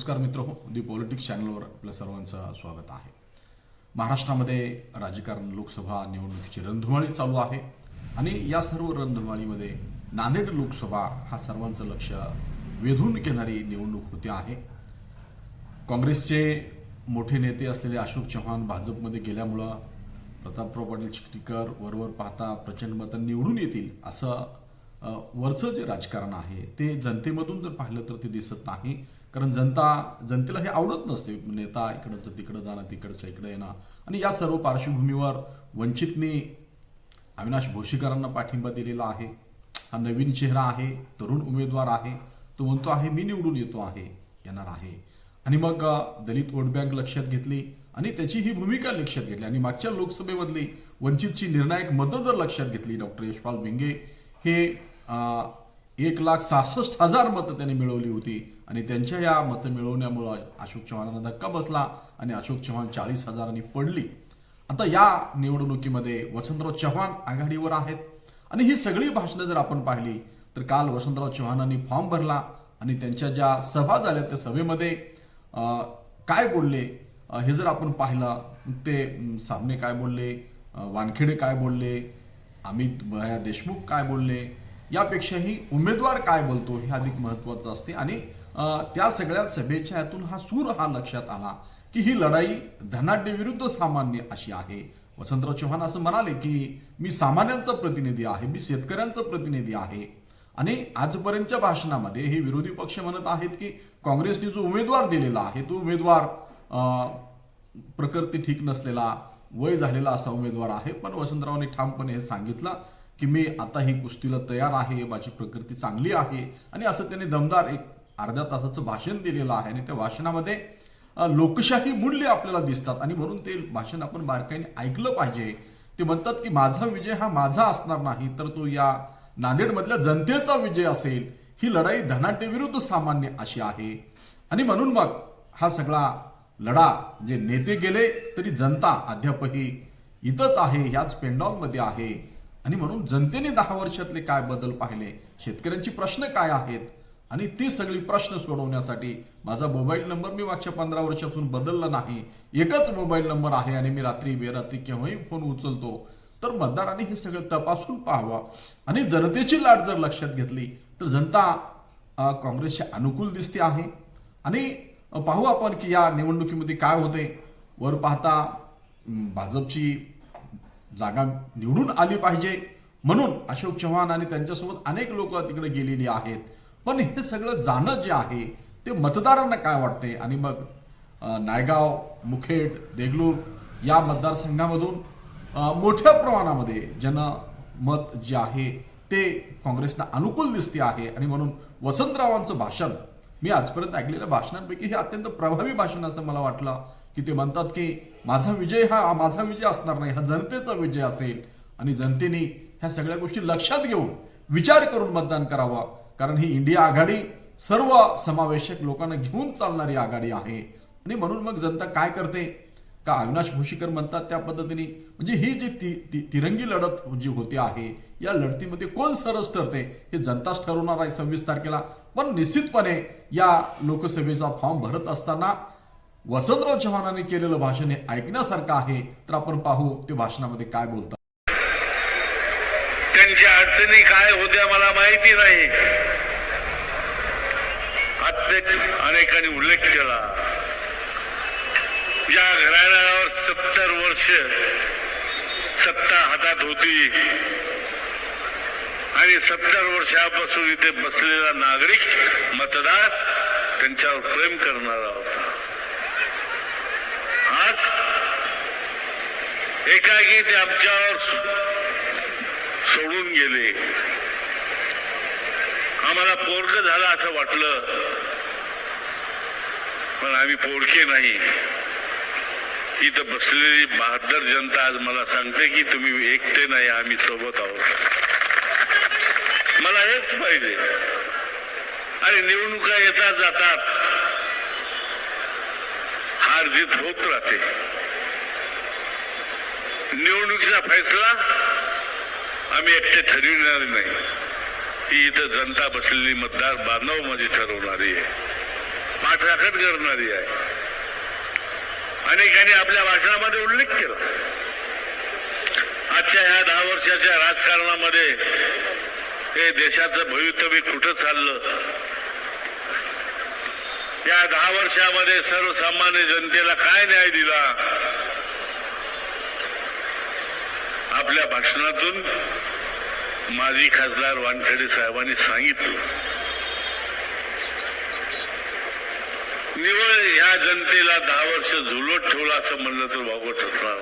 नमस्कार मित्र हो दी पॉलिटिक्स चॅनलवर आपल्या सर्वांचं स्वागत आहे. महाराष्ट्रामध्ये राजकारण लोकसभा निवडणुकीची रणधुमाळी चालू आहे आणि या सर्व रणधुमाळीमध्ये नांदेड लोकसभा हा सर्वांचं लक्ष वेधून घेणारी निवडणूक होते आहे. काँग्रेसचे मोठे नेते असलेले अशोक चव्हाण भाजपमध्ये गेल्यामुळं प्रतापराव पाटील चिखलीकर वरवर पाहता प्रचंड मतं निवडून येतील असं वरचं जे राजकारण आहे ते जनतेमधून जर पाहिलं तर ते दिसत नाही. कारण जनता जनतेला हे आवडत नसते. नेता इकडचं तिकडं जाणं तिकडचं इकडं येणं. आणि या सर्व पार्श्वभूमीवर वंचितने अविनाश भोशीकरांना पाठिंबा दिलेला आहे. हा नवीन चेहरा आहे तरुण उमेदवार आहे. तो म्हणतो आहे मी निवडून येतो आहे येणार आहे. आणि मग दलित वोट बँक लक्षात घेतली आणि त्याची ही भूमिका लक्षात घेतली. आणि मागच्या लोकसभेमधली वंचितची निर्णायक मतं जर लक्षात घेतली डॉक्टर यशपाल भिंगे हे एक लाख सहासष्ट हजार मतं त्यांनी मिळवली होती. आणि त्यांच्या या मतं मिळवण्यामुळं अशोक चव्हाणांना धक्का बसला आणि अशोक चव्हाण चाळीस हजारांनी पडली. आता या निवडणुकीमध्ये वसंतराव चव्हाण आघाडीवर आहेत. आणि ही सगळी भाषणं जर आपण पाहिली तर काल वसंतराव चव्हाणांनी फॉर्म भरला आणि त्यांच्या ज्या सभा झाल्या त्या सभेमध्ये काय बोलले? हे जर आपण पाहिलं ते सामने काय बोलले? वानखेडे काय बोलले? अमित भया देशमुख काय बोलले? यापेक्षाही उमेदवार काय बोलतो हे अधिक महत्वाचं असते. आणि त्या सगळ्या सभेच्या यातून हा सूर हा लक्षात आला की ही लढाई धनाढ्य विरुद्ध सामान्य अशी आहे. वसंतराव चव्हाण असं म्हणाले की मी सामान्यांचा प्रतिनिधी आहे मी शेतकऱ्यांचा प्रतिनिधी आहे. आणि आजपर्यंतच्या भाषणामध्ये हे विरोधी पक्ष म्हणत आहेत की काँग्रेसने जो उमेदवार दिलेला आहे तो उमेदवार प्रकृती ठीक नसलेला वय झालेला असा उमेदवार आहे. पण वसंतरावांनी ठामपणे हे सांगितलं. की मी आता ही कुस्तीला तयार आहे माझी प्रकृती चांगली आहे. आणि असं त्यांनी दमदार एक अर्ध्या तासाचं भाषण दिलेलं आहे. आणि त्या भाषणामध्ये लोकशाही मूल्य आपल्याला दिसतात. आणि म्हणून ते भाषण आपण बारकाईने ऐकलं पाहिजे. ते म्हणतात की माझा विजय हा माझा असणार नाही तर तो या नांदेडमधल्या जनतेचा विजय असेल. ही लढाई धनाटेविरुद्ध सामान्य अशी आहे. आणि म्हणून मग हा सगळा लढा जे नेते गेले तरी जनता अद्यापही इथंच आहे ह्याच पेंडॉलमध्ये आहे. आणि म्हणून जनतेने दहा वर्षातले काय बदल पाहिले? शेतकऱ्यांची प्रश्न काय आहेत? आणि ती सगळी प्रश्न सोडवण्यासाठी माझा मोबाईल नंबर मी मागच्या पंधरा वर्षातून बदलला नाही. एकच मोबाईल नंबर आहे आणि मी रात्री बेरात्री केव्हाही फोन उचलतो. तर मतदारांनी हे सगळं तपासून पाहावं. आणि जनतेची लाट जर लक्षात घेतली तर जनता काँग्रेसच्या अनुकूल दिसते आहे. आणि पाहू आपण की या निवडणुकीमध्ये काय होते? वर पाहता भाजपची जागा निवडून आली पाहिजे म्हणून अशोक चव्हाण आणि त्यांच्यासोबत अनेक लोक तिकडे गेलेली आहेत. पण हे सगळं जाणं जे आहे ते मतदारांना काय वाटते? आणि मग नायगाव मुखेड देगलूर या मतदारसंघामधून मोठ्या प्रमाणामध्ये जनमत जे आहे ते काँग्रेसला अनुकूल दिसते आहे. आणि म्हणून वसंतरावांचं भाषण मी आजपर्यंत ऐकलेल्या भाषणांपैकी हे अत्यंत प्रभावी भाषण असं मला वाटलं. की ते म्हणतात की माझा विजय हा माझा विजय असणार नाही हा जनतेचा विजय असेल. आणि जनतेने ह्या सगळ्या गोष्टी लक्षात घेऊन विचार करून मतदान करावा. कारण ही इंडिया आघाडी सर्व समावेशक लोकांना घेऊन चालणारी आघाडी आहे. आणि म्हणून मग जनता काय करते? का अविनाश भोशीकर म्हणतात त्या पद्धतीने म्हणजे ही जी ती ती तिरंगी लढत जी होते आहे या लढतीमध्ये कोण सरस ठरते हे जनताच ठरवणार आहे सव्वीस तारखेला. पण निश्चितपणे या लोकसभेचा फॉर्म भरत असताना वसंतराव चव्हाणांनी केलेलं भाषण हे ऐकण्यासारखं आहे तर आपण पाहू ते भाषणामध्ये काय बोलतात. त्यांच्या अडचणी काय होत्या मला माहिती नाही. अनेकांनी उल्लेख केला. ज्या घराण्यावर सत्तर वर्ष सत्ता हातात होती. आणि सत्तर वर्षापासून इथे बसलेला नागरिक मतदार त्यांच्यावर प्रेम करणारा आहोत आज एकाएकी ते आमच्यावर सोडून गेले. आम्हाला पोरक झालं असं वाटलं. पण आम्ही पोरके नाही. इथं बसलेली बहादर जनता आज मला सांगते की तुम्ही एकटे नाही आम्ही सोबत आहोत. मला हेच पाहिजे. आणि निवडणुका येतात जातात. हार जीत होत राहते. निवडणुकीचा फैसला आम्ही एकटे ठरविणार नाही. ही इथं जनता बसलेली मतदार बांधवमध्ये ठरवणारी आहे. पाठराखण करणारी आहे. अनेकांनी आपल्या भाषणामध्ये उल्लेख केला. आजच्या ह्या दहा वर्षाच्या राजकारणामध्ये हे देशाचं भवितव्य कुठं चाललं? या दहा वर्षामध्ये सर्वसामान्य जनतेला काय न्याय दिला? आपल्या भाषणातून माजी खासदार वानखेडे साहेबांनी सांगितलं. निवळ ह्या जनतेला दहा वर्ष झुलत ठेवलं असं म्हणलं तर वावगं ठरणार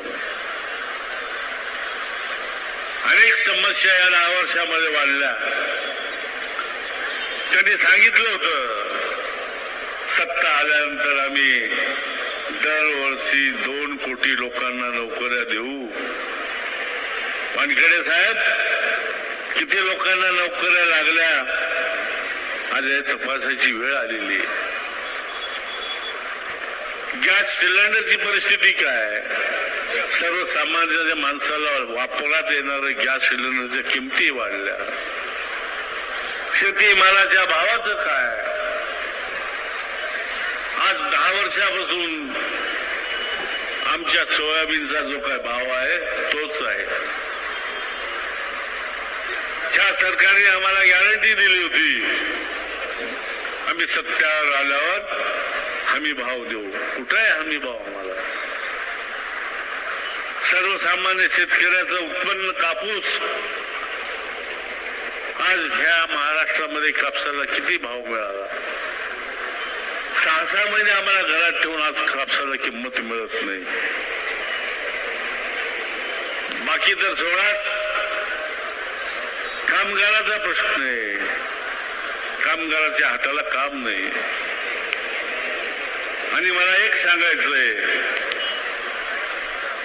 अनेक समस्या या दहा वर्षामध्ये वाढल्या. त्यांनी सांगितलं होतं सत्ता आल्यानंतर आम्ही दरवर्षी दोन कोटी लोकांना नोकऱ्या देऊ. वानखेडे साहेब किती लोकांना नोकऱ्या लागल्या अरे तपासाची तपासायची वेळ आलेली गॅस सिलेंडरची परिस्थिती काय सर्वसामान्य माणसाला वापरात येणार गॅस सिलेंडरच्या किमती वाढल्या. शेती मालाच्या भावाचं काय आज दहा वर्षापासून आमच्या सोयाबीनचा जो काय भाव आहे तोच आहे. ह्या सरकारने आम्हाला गॅरंटी दिली होती. आम्ही सत्यावर आल्यावर हमी भाव देऊ. कुठं आहे हमी भाव आम्हाला? सर्वसामान्य शेतकऱ्याचं उत्पन्न कापूस. आज ह्या महाराष्ट्रामध्ये कापसाला किती भाव मिळाला? सहा सहा महिने आम्हाला घरात ठेवून आज कापसाला किंमत मिळत नाही. बाकी तर सोडाच. कामगाराचा प्रश्न आहे. कामगाराच्या हाताला काम नाही. आणि मला एक सांगायचंय.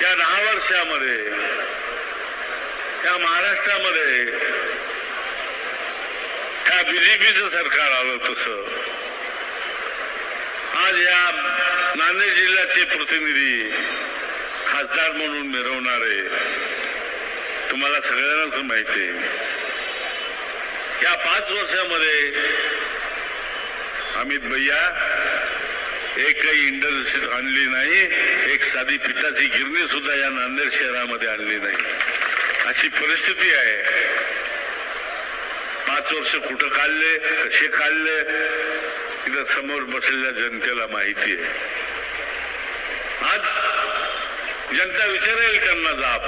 या दहा वर्षामध्ये या महाराष्ट्रामध्ये त्या बीजेपीचं सरकार आलं तसं. आज या नांदेड जिल्ह्याचे प्रतिनिधी खासदार म्हणून मिरवणारे तुम्हाला सगळ्यांनाच माहिती आहे. या पाच वर्षामध्ये अमित भैया एकही इंडस्ट्री आणली नाही एक साधी पिठाची गिरणी सुद्धा या नांदेड शहरामध्ये आणली नाही. अशी परिस्थिती आहे. पाच वर्ष कुठं काढले कसे काढले इथं समोर बसलेल्या जनतेला माहिती आहे. आज जनता विचारेल त्यांना जाब.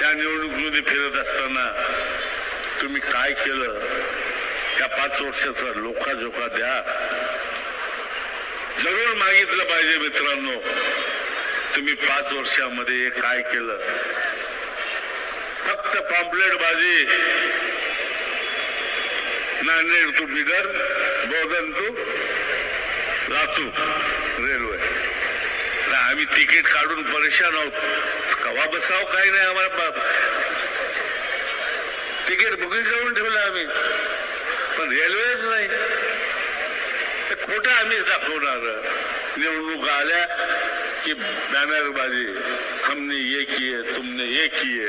त्या निवडणुकीमध्ये फिरत असताना तुम्ही काय केलं? त्या पाच वर्षाचा लोकाजोका द्या. जरूर मागितलं पाहिजे मित्रांनो. तुम्ही पाच वर्षामध्ये हे काय केलं? फक्त pamphlet Baji Nanded to Bidar Bodhan to Latur railway. तर आम्ही तिकीट काढून परेशान आहोत. कवा बसाव काही नाही आम्हाला. तिकीट बुकिंग करून ठेवलं आम्ही. पण रेल्वेच नाही. ते खोटं आम्हीच दाखवणार. निवडणूक आल्या की बॅनरबाजी. हमने ये किए तुमने ये किए.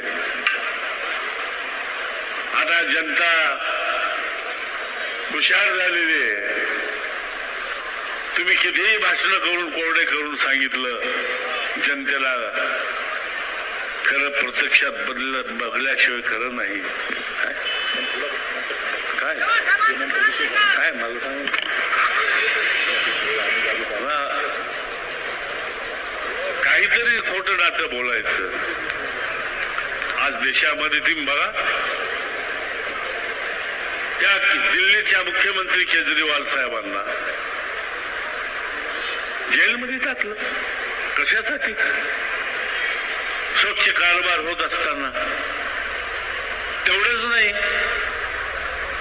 आता जनता हुशार झालेली आहे. तुम्ही कितीही भाषण करून कोरडे करून सांगितलं जनतेला खरं प्रत्यक्षात बदल बघल्याशिवाय खरं नाही. काय? काय मला सांग काहीतरी खोटं नाटं बोलायचं. आज देशामध्ये तुम्ही बघा. त्या दिल्लीच्या मुख्यमंत्री केजरीवाल साहेबांना जेलमध्ये टाकलं. कशासाठी? स्वच्छ कारभार होत असताना. तेवढंच नाही.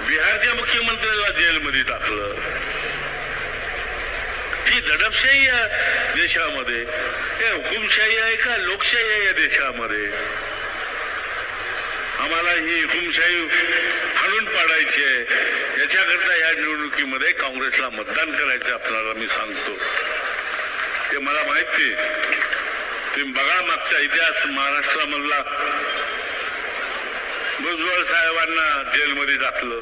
बिहारच्या मुख्यमंत्र्याला जेलमध्ये टाकलं. ही दडपशाही या देशामध्ये. हे हुकुमशाही आहे का लोकशाही आहे या देशामध्ये? आम्हाला ही हुकुमशाही हाणून पाडायची आहे. याच्याकरता या निवडणुकीमध्ये काँग्रेसला मतदान करायचं आपल्याला मी सांगतो. ते मला माहिती तुम्ही बघा मागचा इतिहास महाराष्ट्रामधला. भुजबळ साहेबांना जेलमध्ये टाकलं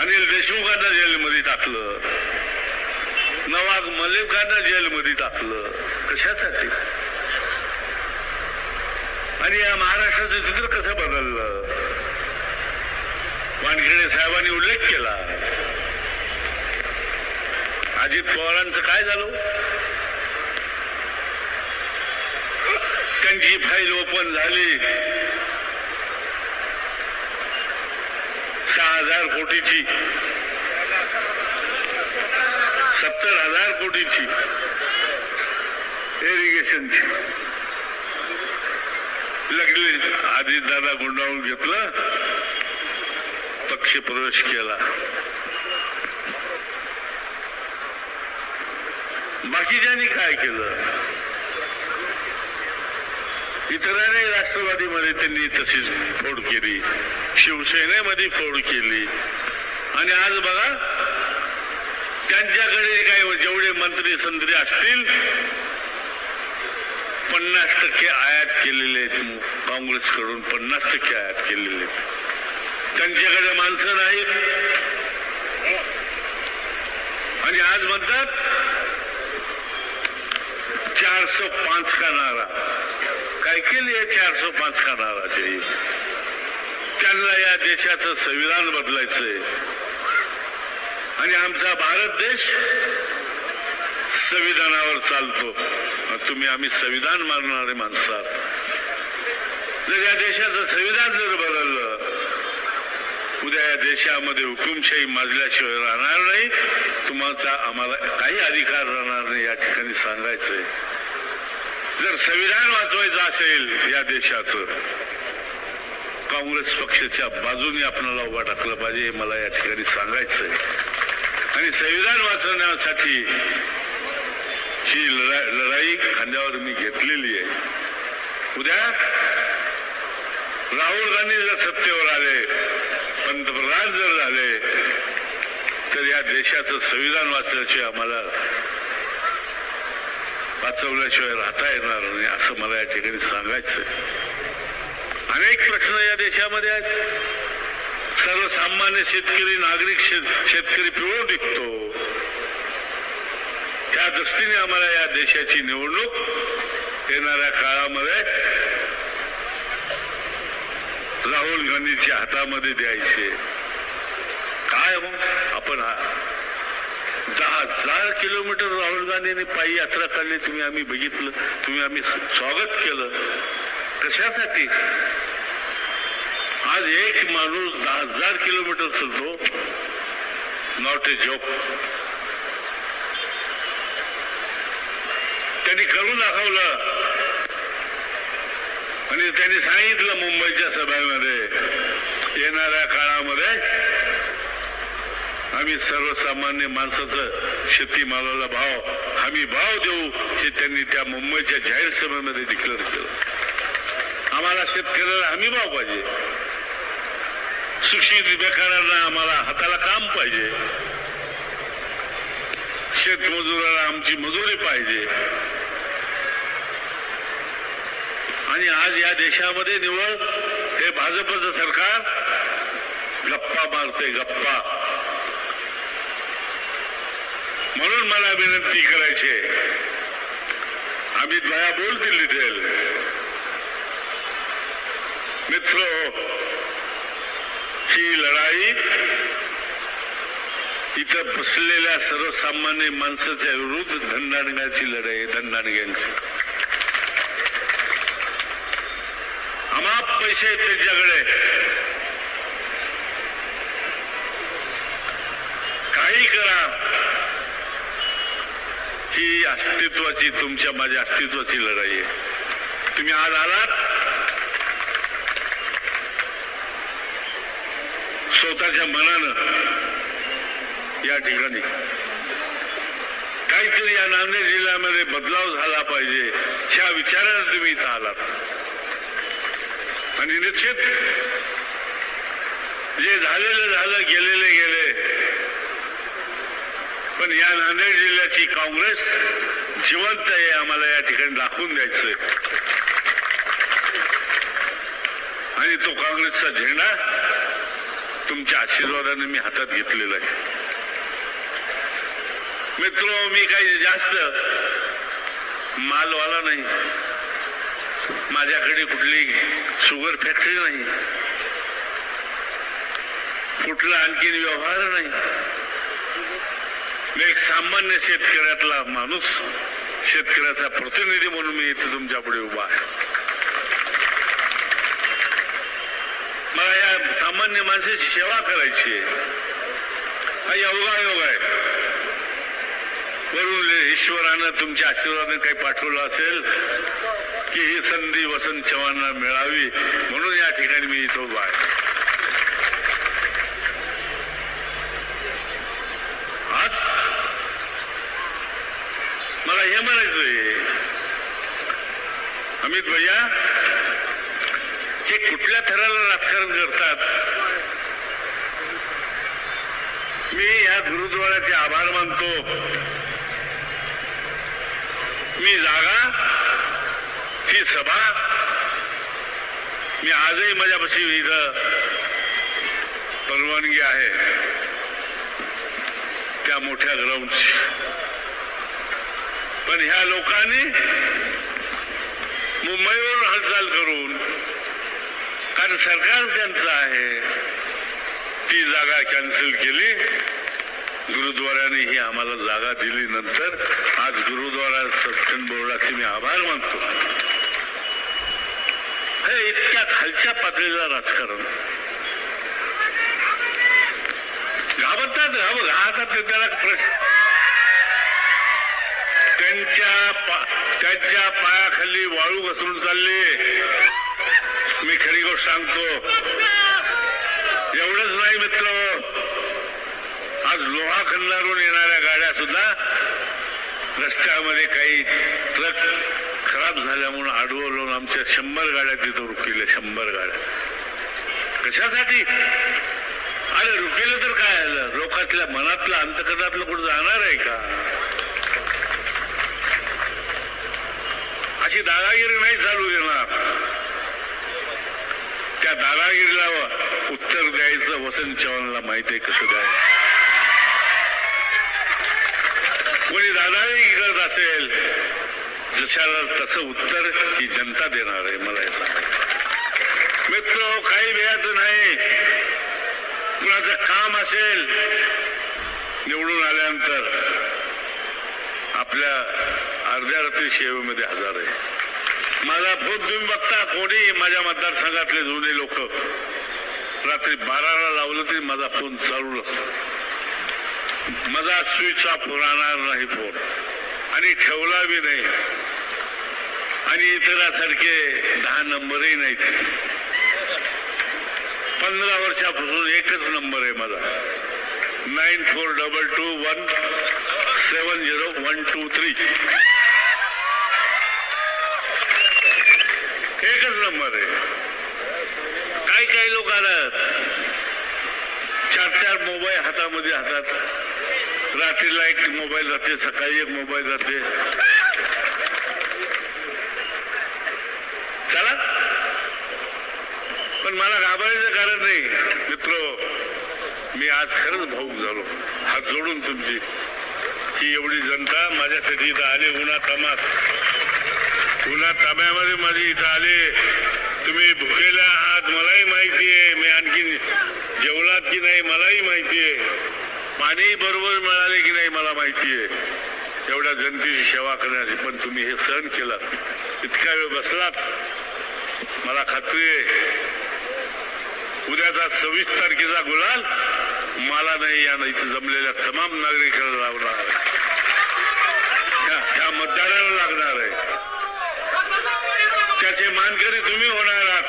अनिल देशमुखांना जेलमध्ये टाकलं नवाब मलिकांना जेलमध्ये टाकलं कशासाठी? आणि या महाराष्ट्राचं चित्र कसं बदललं? वानखेडे साहेबांनी उल्लेख केला. अजित पवारांचं काय झालं? बँकांची फाईल ओपन झाली. सहा हजार कोटीची. सत्तर हजार कोटीची. इरिगेशनची लगले आधी दादा गुंडाळून घेतलं. पक्ष प्रवेश केला. बाकीच्यांनी काय केलं? इतरांनी राष्ट्रवादीमध्ये त्यांनी तशीच फोड केली. शिवसेनेमध्ये फोड केली. आणि आज बघा त्यांच्याकडे काय जेवढे मंत्री संत्री असतील पन्नास टक्के आयात केलेले आहेत काँग्रेसकडून पन्नास टक्के आयात केलेले आहेत. त्यांच्याकडे माणसं नाहीत. आणि आज म्हणतात चारशे पाच का नारा काय केली आहे चारशे पाच का नाराची त्यांना या देशाचं संविधान बदलायचंय. आणि आमचा भारत देश संविधानावर चालतो. तुम्ही आम्ही संविधान मानणारे माणसात. जर या देशाचं संविधान जर बदललं उद्या या देशामध्ये हुकुमशाही माजल्याशिवाय राहणार नाही. तुम्हाला आम्हाला काही अधिकार राहणार नाही या ठिकाणी सांगायचंय. जर संविधान वाचवायचं असेल या देशाचं काँग्रेस पक्षाच्या बाजूने आपल्याला उभा टाकलं पाहिजे हे मला या ठिकाणी सांगायचंय. आणि संविधान वाचवण्यासाठी ही लढाई लढाई खांद्यावर मी घेतलेली आहे. उद्या राहुल गांधी जर सत्तेवर आले पंतप्रधान जर झाले तर या देशाचं संविधान वाचल्याशिवाय आम्हाला वाचवल्याशिवाय राहता येणार नाही असं मला या ठिकाणी सांगायचं अनेक प्रश्न या देशामध्ये आहेत सर्वसामान्य शेतकरी नागरिक शेत- शेतकरी पिवळून निघतो त्या दृष्टीने आम्हाला या देशाची निवडणूक येणाऱ्या काळामध्ये राहुल गांधीच्या हातामध्ये द्यायचे काय हो आपण हा दहा हजार किलोमीटर राहुल गांधींनी पायी यात्रा काढली तुम्ही आम्ही बघितलं तुम्ही आम्ही स्वागत केलं. कशासाठी? आज एक माणूस दहा हजार किलोमीटर चालतो. नॉट ए जॉब त्यांनी करून दाखवलं. आणि त्यांनी सांगितलं मुंबईच्या सभेमध्ये येणाऱ्या काळामध्ये आम्ही सर्वसामान्य माणसाचं शेतीमालाला भाव हमी भाव देऊ हे त्यांनी त्या मुंबईच्या जाहीर सभेमध्ये डिक्लेअर केलं. आम्हाला शेतकऱ्याला हमी भाव पाहिजे. सुशिक्षित बेकारांना आम्हाला हाताला काम पाहिजे. शेतमजुराला आमची मजुरी पाहिजे. आणि आज या देशामध्ये निवड हे भाजपचं सरकार गप्पा मारते गप्पा. म्हणून मला विनंती करायची अमित भाया बोलतील डिटेल मित्र ही लढाई इथं बसलेल्या सर्वसामान्य माणसाच्या विरुद्ध धनदानग्याची लढाई आहे धनदानग्यांची अमाप पैसे आहेत त्यांच्याकडे. काही करा. ही अस्तित्वाची तुमच्या माझ्या अस्तित्वाची लढाई आहे. तुम्ही आज आलात. स्वतःच्या मनानं या ठिकाणी. काहीतरी या नांदेड जिल्ह्यामध्ये बदलाव झाला पाहिजे ह्या विचारानं तुम्ही इथं आलात. आणि निश्चित जे झालेलं झालं गेलेले गेले पण या नांदेड जिल्ह्याची काँग्रेस जिवंत आहे आम्हाला या ठिकाणी दाखवून द्यायचं आणि तो काँग्रेसचा झेंडा तुमच्या आशीर्वादाने मी हातात घेतलेला आहे. मित्र मी काही जास्त मालवाला नाही. माझ्याकडे कुठली शुगर फॅक्टरी नाही. कुठला आणखीन व्यवहार नाही. एक सामान्य शेतकऱ्यातला माणूस शेतकऱ्याचा प्रतिनिधी म्हणून मी इथे तुमच्यापुढे उभा आहे. मला या सामान्य माणसाची सेवा करायची आहे. हा योगायोग आहे. वरून ईश्वरानं तुमच्या आशीर्वादाने काही पाठवलं असेल की ही संधी वसंत चव्हाणांना मिळावी म्हणून या ठिकाणी मी इथं उभा आहे आज मला हे म्हणायचंय अमित भैया हे कुठल्या थराला राजकारण करतात? मी या गुरुद्वाराचे आभार मानतो. मी जागा ती सभा मी आजही माझ्यापाशी इथं परवानगी आहे. त्या मोठ्या ग्राउंडची पण ह्या लोकांनी मुंबईवरून हालचाल करून कारण सरकार त्यांचं आहे ती जागा कॅन्सल केली. गुरुद्वाराने ही आम्हाला जागा दिली नंतर आज गुरुद्वारा सत्संग बोर्डाचे मी आभार मानतो. हे इतक्या खालच्या पातळीला राजकारण. घाबरतात घाब त्याला प्रश्न त्यांच्या त्यांच्या पायाखाली वाळू घसरून चालले. मी खरी गोष्ट सांगतो. एवढंच नाही मित्र. आज लोहा खंडारून येणाऱ्या गाड्या सुद्धा रस्त्यामध्ये काही ट्रक खराब झाल्यामुळे आडवं आमच्या शंभर गाड्या तिथं रुकिल्या शंभर गाड्या. कशासाठी? अरे रुकेलं तर काय आलं लोकातल्या मनातलं अंतकरणातलं कुठं जाणार आहे का? अशी दादागिरी नाही चालू देणार. त्या दादागिरीला उत्तर द्यायचं वसंत चव्हाणला माहिती आहे कसं द्यायचं. कोणी दादागिरी करत असेल जशाला तसं उत्तर ही जनता देणार आहे मला हे सांगायचं मित्र काही वेळाचं नाही. कुणाचं काम असेल निवडून आल्यानंतर आपल्या अर्ध्या रात्री सेवेमध्ये हजर आहे. माझा फोन तुम्ही बघता कोणी माझ्या मतदारसंघातले जुने लोक रात्री बाराला लावलं तरी माझा फोन चालू असतो माझा स्विच ऑफ राहणार नाही फोन. आणि ठेवला बी नाही. आणि इतरासारखे दहा नंबरही नाहीत. पंधरा वर्षापासून एकच नंबर आहे माझा. Nine four double two one seven zero one two three. Number आहे काही काही लोक आलात? चार चार मोबाईल हातामध्ये हातात रात्रीला एक मोबाईल जाते सकाळी एक मोबाईल जाते. चला. पण मला घाबरायचं कारण नाही. मित्र मी आज खरंच भाऊक झालो. हात जोडून तुमची ही एवढी जनता माझ्यासाठी इथं आले उन्हा तमात तुला ताब्यामध्ये माझे इथं आले. तुम्ही भुकेला आहात मलाही माहिती आहे. मी आणखी जेवलात की नाही मलाही माहिती आहे. पाणी बरोबर मिळाले की नाही मला माहिती आहे. एवढ्या जनतेची सेवा करण्याची पण तुम्ही हे सहन केलं. इतका वेळ बसलात. मला खात्री आहे. उद्याचा सव्वीस तारखेचा गुलाल मला नाही या इथे जमलेल्या तमाम नागरिकांना लावणार. त्याचे मानकरी तुम्ही होणार आहात.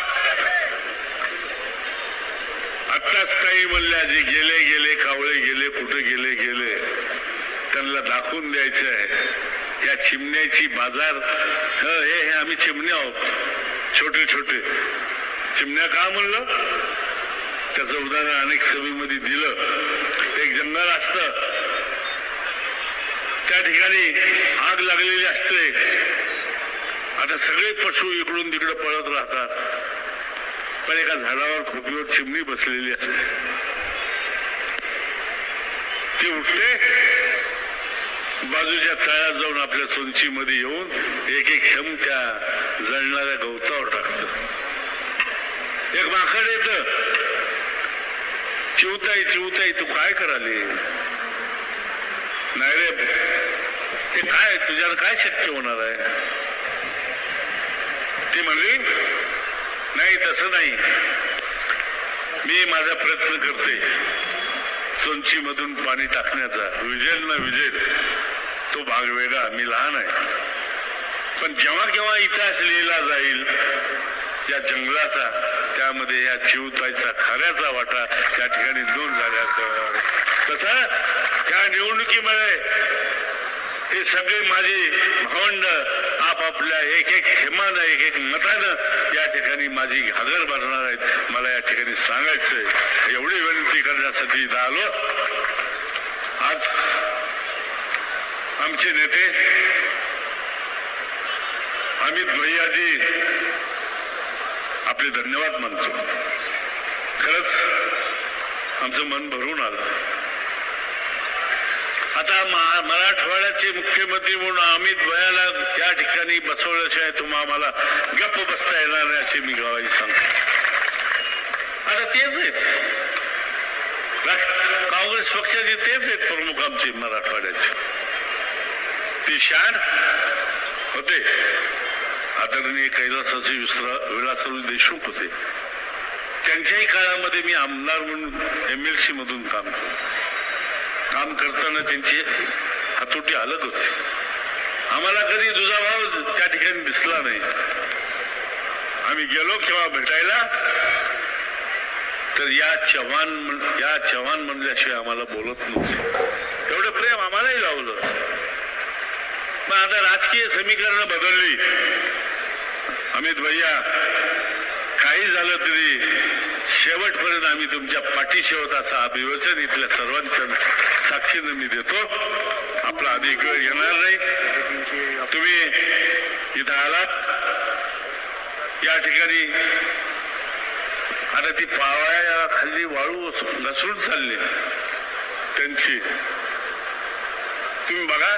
आत्ताच काही म्हणल्या जे गेले गेले कावळे गेले कुठे गेले गेले त्यांना दाखवून द्यायचं आहे. या चिमण्याची बाजार हे हे आम्ही चिमणे आहोत. छोटे छोटे. चिमण्या का म्हणलं? त्याचं उदाहरण अनेक सभेमध्ये दिलं. एक जंगल असतं. त्या ठिकाणी आग लागलेली असते. आता सगळे पशु इकडून तिकडे पळत राहतात. पण एका झाडावर खोपीवर चिमणी बसलेली असते. ती उठते बाजूच्या तळ्यात जाऊन आपल्या सोनचीमध्ये येऊन एक एक थेंब त्या जळणाऱ्या गवतावर टाकत. एक माकड येत. चिवताई चिवताई तू काय कराली? नाही रे ते काय तुझ्याला काय शक्य होणार आहे? ती म्हणली नाही तसं नाही. मी माझा प्रयत्न करते. सोनची मधून पाणी टाकण्याचा. विजेल ना विजेल तो भाग वेगळा. मी लहान आहे. पण जेव्हा केव्हा इतिहास लिहिला जाईल या जंगलाचा त्यामध्ये या चिवताईचा खऱ्याचा वाटा त्या ठिकाणी दोन झाल्या तसा त्या निवडणुकीमध्ये हे सगळे माझे भावंड आपापल्या एक एक थेमानं एक एक मतानं या ठिकाणी माझी हजर भरणार आहेत. मला या ठिकाणी सांगायचंय. एवढी विनंती करण्यासाठी इथं आलो. आज आमचे नेते अमित भैयाजी आपले धन्यवाद मानतो. खरंच आमचं मन भरून आलं. आता महा- राज्याचे मुख्यमंत्री म्हणून अमित भयाला या ठिकाणी बसवल्याशिवाय तुम्हा आम्हाला गप्प बसता येणार नाही असे मी गावाही सांगतो. आता तेच आहेत. काँग्रेस पक्षाचे तेच आहेत प्रमुख आमचे मराठवाड्याचे. ते शान होते. आदरणीय कैलासाचे विसरा विलासराव देशमुख होते. त्यांच्याही काळामध्ये मी आमदार म्हणून एम एल सी मधून काम केलं काम करताना त्यांची हातोटी हलत होती. आम्हाला कधी दुजाभाव त्या ठिकाणी दिसला नाही. आम्ही गेलो केव्हा भेटायला? तर या चव्हाण या चव्हाण म्हणल्याशिवाय आम्हाला बोलत नव्हते. एवढं प्रेम आम्हालाही लावलं. पण आता राजकीय समीकरणं बदलली. अमित भैया काही झालं तरी शेवटपर्यंत आम्ही तुमच्या पाठीशी होत असं अभिवचन इथल्या सर्वांच्या साक्षीनं मी देतो. आपला अधिक वेळ घेणार नाही. तुम्ही इथं आलात. या ठिकाणी आता ती पावळ्या खाली वाळू घसरून चालली. त्यांची. तुम्ही बघा.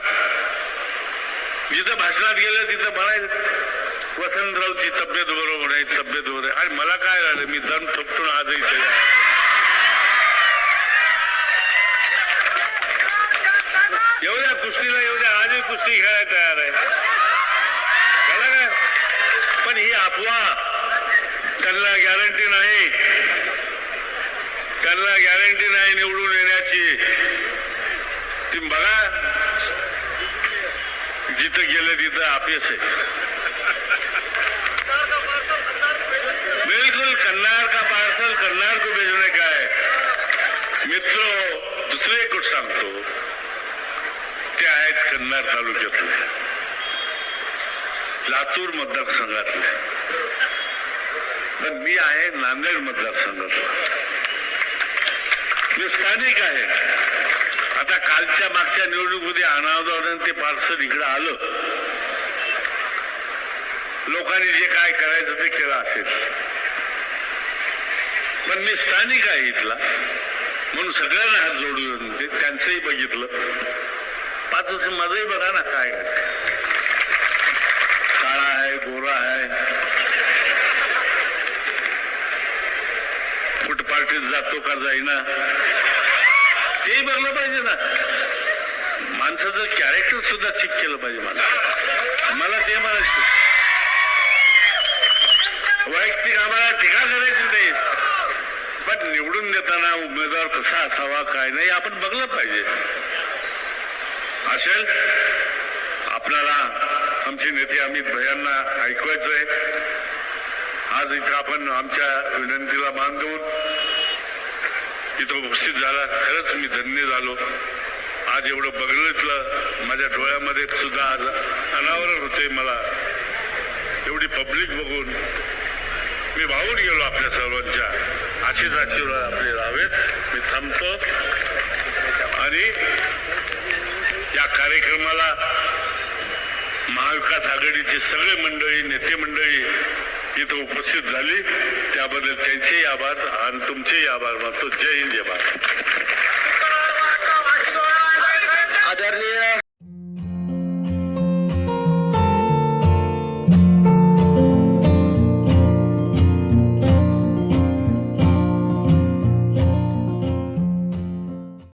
जिथं भाषणात गेलं तिथं म्हणायचं वसंतरावची तब्येत बरोबर आहे तब्येत बरोबर आहे. आणि मला काय झालं मी दम थपटून आजही कुस्तीला येऊ द्या. आजही कुस्ती खेळायला तयार आहे. का? पण ही अफवा त्यांना गॅरंटी नाही. त्यांना गॅरंटी नाही निवडून येण्याची. ती बघा. जिथं गेलं तिथं अपेस आहे. बिलकुल कन्नार का पार्सल? कन्नार को भेजने का है? मित्र दुसरे कुछ सांगतो. त्या आहेत कन्नार तालुक्यातल्या लातूर मतदारसंघातल्या पण मी आहे नांदेड मतदारसंघातला. मी स्थानिक आहे. आता कालच्या मागच्या निवडणुकीमध्ये अनावधानाने ते पार्सल इकडं आलं. लोकांनी जे काय करायचं ते केलं असेल. पण मी स्थानिक आहे इथला. म्हणून सगळ्यांना हात जोडून ते त्यांचंही बघितलं. पाच वर्ष माझंही बघा ना काय. काळा आहे गोरा आहे. फुट पार्टीत जातो का जाईना. तेही बघलं पाहिजे ना. माणसाचं कॅरेक्टर सुद्धा चेक केलं पाहिजे मला मला ते म्हणायचं. वैयक्तिक आम्हाला टीका करायची नाही. पण निवडून देताना उमेदवार कसा असावा काय नाही आपण बघलं पाहिजे. असेल आपल्याला आमचे नेते अमित भयांना ऐकवायचंय. आज इथं आपण आमच्या विनंतीला मान देऊन इथं उपस्थित झाला. खरंच मी धन्य झालो. आज एवढं बघितलं माझ्या डोळ्यामध्ये सुद्धा आज अनावरण होते मला. एवढी पब्लिक बघून मी भावून गेलो आपल्या सर्वांच्या. आशीष आशीर्वाद आपले राहावेत. मी थांबतो. आणि या कार्यक्रमाला महाविकास आघाडीचे सगळे मंडळी नेते मंडळी इथं उपस्थित झाली. त्याबद्दल त्यांचेही आभार आणि तुमचेही आभार मानतो. जय हिंद जय भारत. आदरणीय